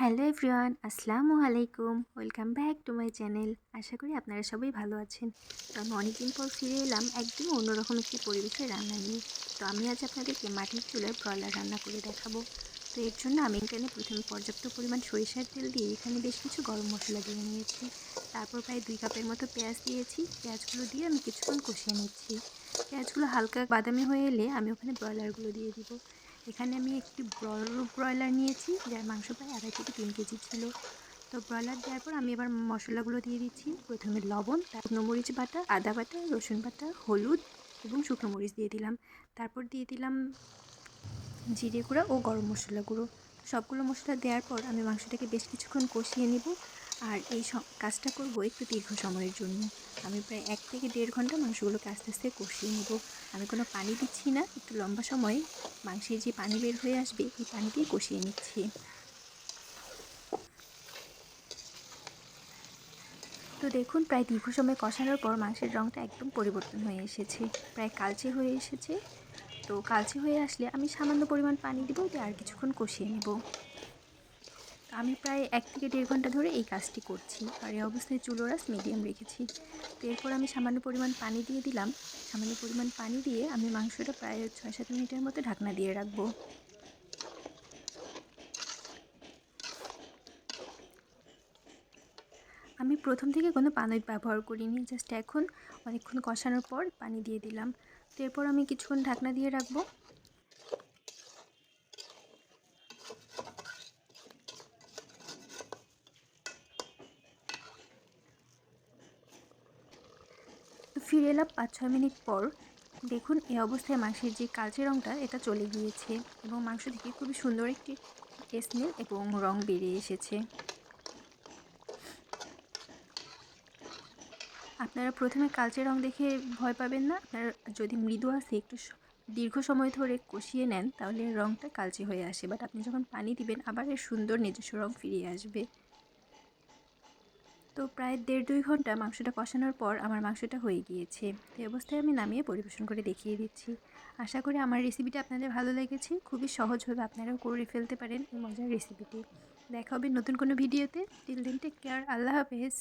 Hello everyone, আসসালামু আলাইকুম। Welcome back to my channel. আশা করি আপনারা সবাই ভালো আছেন। তো আমি অনেকদিন পর ফিরে এলাম একদম অন্যরকম একটি পরিবেশে রান্না নিয়ে। তো আমি আজ আপনাদেরকে মাটির চুলায় ব্রয়লার রান্না করে দেখাবো। তো এর জন্য আমি এখানে প্রথমে পর্যাপ্ত পরিমাণ সরিষার তেল দিয়ে এখানে বেশ কিছু গরম মশলা দিয়ে নিয়েছি। তারপর প্রায় দুই কাপের মতো পেঁয়াজ দিয়েছি। পেঁয়াজগুলো দিয়ে আমি কিছুক্ষণ কষিয়ে নিচ্ছি। পেঁয়াজগুলো হালকা বাদামি হয়ে এলে আমি ওখানে ব্রয়লারগুলো দিয়ে দিব। এখানে আমি একটি বড় ব্রয়লার নিয়েছি, যার মাংস প্রায় আড়াই থেকে তিন কেজি ছিল। তো ব্রয়লার দেওয়ার পর আমি এবার মশলাগুলো দিয়ে দিচ্ছি। প্রথমে লবণ শুকনো মরিচ বাটা, আদা বাটা, রসুন বাটা, হলুদ এবং শুকনো মরিচ দিয়ে দিলাম। তারপর দিয়ে দিলাম জিরে গুঁড়া ও গরম মশলা গুঁড়ো। সবগুলো মশলা দেওয়ার পর আমি মাংসটাকে বেশ কিছুক্ষণ কষিয়ে নেব আর এই কাজটা করব একটু দীর্ঘ সময়ের জন্য। আমি প্রায় এক থেকে দেড় ঘণ্টা মাংসগুলোকে আস্তে আস্তে কষিয়ে নেব। আমি কোনো পানি দিচ্ছি না, একটু লম্বা সময় মাংসের যে পানি বের হয়ে আসবে এই পানি দিয়ে কষিয়ে নিচ্ছি। তো দেখুন, প্রায় দীর্ঘ সময় কষানোর পর মাংসের রঙটা একদম পরিবর্তন হয়ে এসেছে। প্রায় কালচে হয়ে এসেছে। তো কালচে হয়ে আসলে আমি সামান্য পরিমাণ পানি দেবো দিয়ে আর কিছুক্ষণ কষিয়ে নেব। আমি প্রায় এক থেকে দেড় ঘণ্টা ধরে এই কাজটি করছি। আর এই অবস্থায় চুলোরাস মিডিয়াম রেখেছি। তো এরপর আমি সামান্য পরিমাণ পানি দিয়ে দিলাম। সামান্য পরিমাণ পানি দিয়ে আমি মাংসটা প্রায় ছয় সাত মিনিটের মতো ঢাকনা দিয়ে রাখব। আমি প্রথম থেকে কোনো পানি ব্যবহার করিনি জাস্ট এখন অনেকক্ষণ কষানোর পর পানি দিয়ে দিলাম। তো এরপর আমি কিছুক্ষণ ঢাকনা দিয়ে রাখব। ফিরে এলাম পাঁচ, ছয় মিনিট পর। দেখুন, এই অবস্থায় মাংসের যে কালচে রঙটা এটা চলে গিয়েছে এবং মাংস থেকে খুবই সুন্দর একটি স্মেল এবং রং বেরিয়ে এসেছে। আপনারা প্রথমে কালচে রং দেখে ভয় পাবেন না। আপনারা যদি মৃদু আসে একটু দীর্ঘ সময় ধরে কষিয়ে নেন, তাহলে রঙটা কালচে হয়ে আসে। বাট আপনি যখন পানি দিবেন, আবার এর সুন্দর নিজস্ব রং ফিরিয়ে আসবে। তো প্রায় দেড় দুই ঘণ্টা মাংসটা কষানোর পর আমার মাংসটা হয়ে গিয়েছে। এই অবস্থায় আমি নামিয়ে পরিবেশন করে দেখিয়ে দিচ্ছি। আশা করি আমার রেসিপিটা আপনাদের ভালো লেগেছে। খুবই সহজভাবে আপনারাও করে ফেলতে পারেন এই মজার রেসিপিটি দেখা হবে নতুন কোনো ভিডিওতে টিল দিন টেক কেয়ার আল্লাহ হাফেজ।